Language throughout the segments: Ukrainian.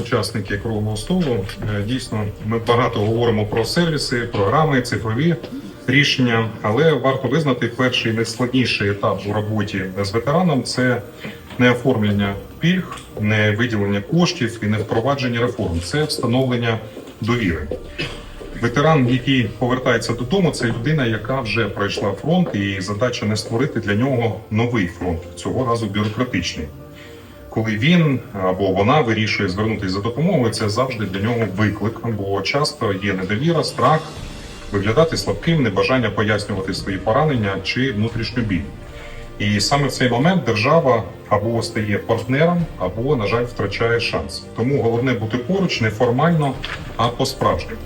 учасники круглого столу. Е, Дійсно, ми багато говоримо про сервіси, програми, цифрові рішення, але варто визнати перший найскладніший етап у роботі з ветераном це не оформлення пільг, не виділення коштів і не впровадження реформ. Це встановлення довіри. Ветеран, який повертається додому, це людина, яка вже пройшла фронт, і задача не створити для нього новий фронт, цього разу бюрократичний. Коли він або вона вирішує звернутися за допомогою, це завжди для нього виклик, бо часто є недовіра, страх, виглядати слабким, небажання пояснювати свої поранення чи внутрішню біль. І саме в цей момент держава або стає партнером, або, на жаль, втрачає шанс. Тому головне бути поруч не формально, а по-справжньому.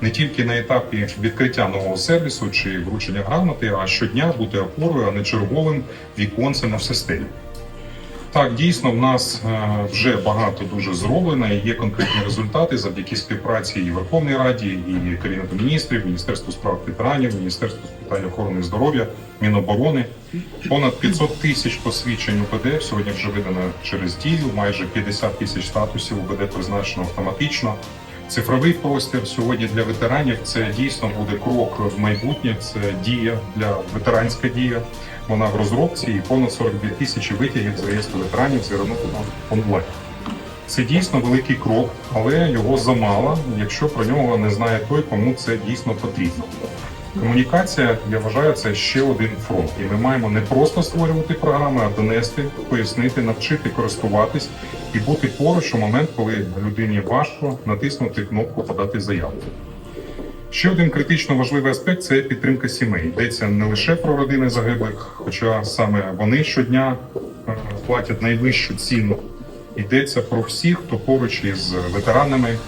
Не тільки на етапі відкриття нового сервісу чи вручення грамоти, а щодня бути опорою, а не черговим віконцем в системі. Так, дійсно, в нас е, вже багато дуже зроблено. і Є конкретні результати завдяки співпраці і Верховній Раді, і Кабінету міністрів, Міністерству справ ветеранів, Міністерству з питань охорони здоров'я, Міноборони. Понад 500 тисяч посвідчень УБД сьогодні вже видано через дію. Майже 50 тисяч статусів УБД призначено автоматично. Цифровий простір сьогодні для ветеранів це дійсно буде крок в майбутнє. Це дія для ветеранська дія. Вона в розробці і понад 42 тисячі витягів з реєстру ветеранів звернуто онлайн. Це дійсно великий крок, але його замало, якщо про нього не знає той, кому це дійсно потрібно. Комунікація, я вважаю, це ще один фронт. І ми маємо не просто створювати програми, а донести, пояснити, навчити користуватись і бути поруч у момент, коли людині важко натиснути кнопку подати заяву. Ще один критично важливий аспект це підтримка сімей. Йдеться не лише про родини загиблих, хоча саме вони щодня е, платять найвищу ціну. Йдеться про всіх, хто поруч із ветеранами,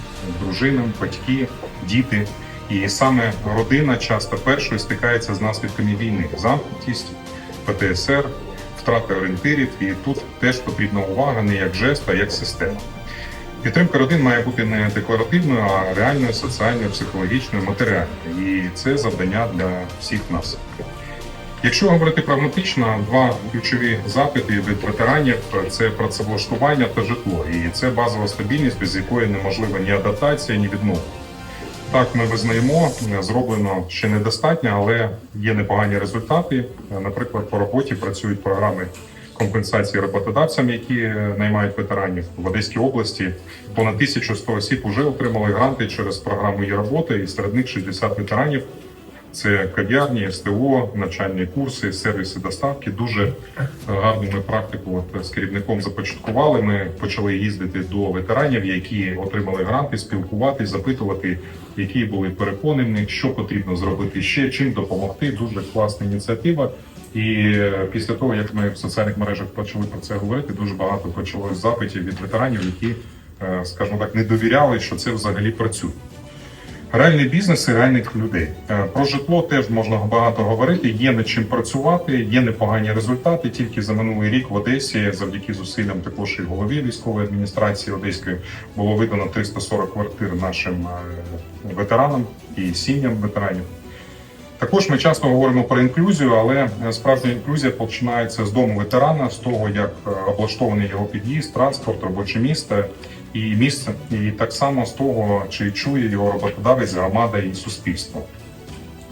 дружинами, батьки, діти. І саме родина часто першою стикається з наслідками війни: замкнутість, ПТСР, втрати орієнтирів. І тут теж потрібна увага не як жест, а як система. Підтримка родин має бути не декларативною, а реальною, соціальною, психологічною, матеріальною. І це завдання для всіх нас. Якщо говорити прагматично, два ключові запити від ветеранів це працевлаштування та житло. І це базова стабільність, без якої неможлива ні адаптація, ні відмова. Так, ми визнаємо, зроблено ще недостатньо, але є непогані результати. Наприклад, по роботі працюють програми компенсації роботодавцям, які наймають ветеранів в Одеській області. Понад 1100 осіб вже отримали гранти через програму «Є робота, і серед них 60 ветеранів. Це кав'ярні, СТО, навчальні курси, сервіси доставки. Дуже гарну ми практику от з керівником започаткували. Ми почали їздити до ветеранів, які отримали гранти, спілкуватись, запитувати, які були них, що потрібно зробити ще, чим допомогти. Дуже класна ініціатива. І е, після того, як ми в соціальних мережах почали про це говорити, дуже багато почалось запитів від ветеранів, які, е, скажімо так, не довіряли, що це взагалі працює. Реальний бізнес і реальних людей. Е, Про житло теж можна багато говорити. Є над чим працювати, є непогані результати. Тільки за минулий рік в Одесі, завдяки зусиллям також і голові військової адміністрації Одеської, було видано 340 квартир нашим е, ветеранам і сім'ям ветеранів. Також ми часто говоримо про інклюзію, але е, справжня інклюзія починається з дому ветерана, з того, як е, облаштований його під'їзд, транспорт, робоче місце і місце, і так само з того, чи чує його роботодавець, громада і суспільство.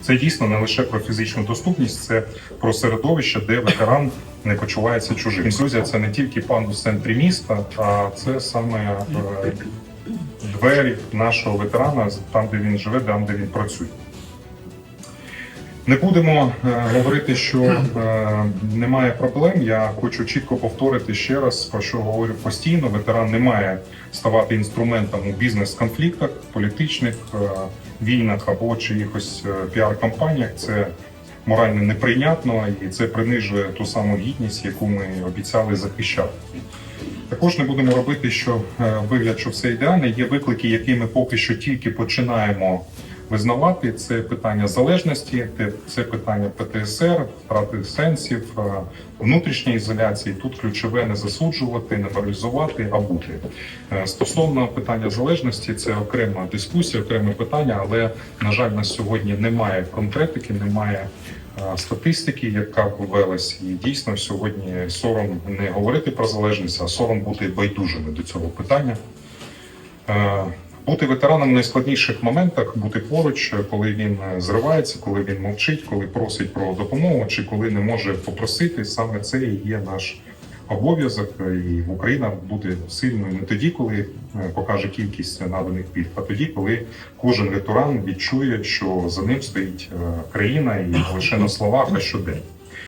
Це дійсно не лише про фізичну доступність, це про середовище, де ветеран не почувається чужим. Інклюзія це не тільки пан у центрі міста, а це саме е, двері нашого ветерана там, де він живе, там де він працює. Не будемо е, говорити, що е, немає проблем. Я хочу чітко повторити ще раз, про що говорю постійно. Ветеран не має ставати інструментом у бізнес-конфліктах, політичних е, війнах або чиїхось піар-кампаніях. Це морально неприйнятно і це принижує ту саму гідність, яку ми обіцяли захищати. Також не будемо робити, що вигляд, що все ідеально. Є виклики, які ми поки що тільки починаємо визнавати. Це питання залежності, це питання ПТСР, втрати сенсів, е, внутрішньої ізоляції. Тут ключове не засуджувати, не моралізувати, а бути. Е, Стосовно питання залежності, це окрема дискусія, окреме питання, але на жаль, на сьогодні немає конкретики, немає. е, Статистики, яка б велась, і дійсно сьогодні сором не говорити про залежність, а сором бути байдужими до цього питання. Е, Бути ветераном в найскладніших моментах, бути поруч, коли він е, зривається, коли він мовчить, коли просить про допомогу, чи коли не може попросити, саме це і є наш обов'язок. І Україна буде сильною не тоді, коли е, покаже кількість наданих пільг, а тоді, коли кожен ветеран відчує, що за ним стоїть е, країна і лише на словах, а щодень.